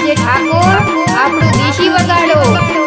જે ઠાકોર આપણું દેશી વગાડો.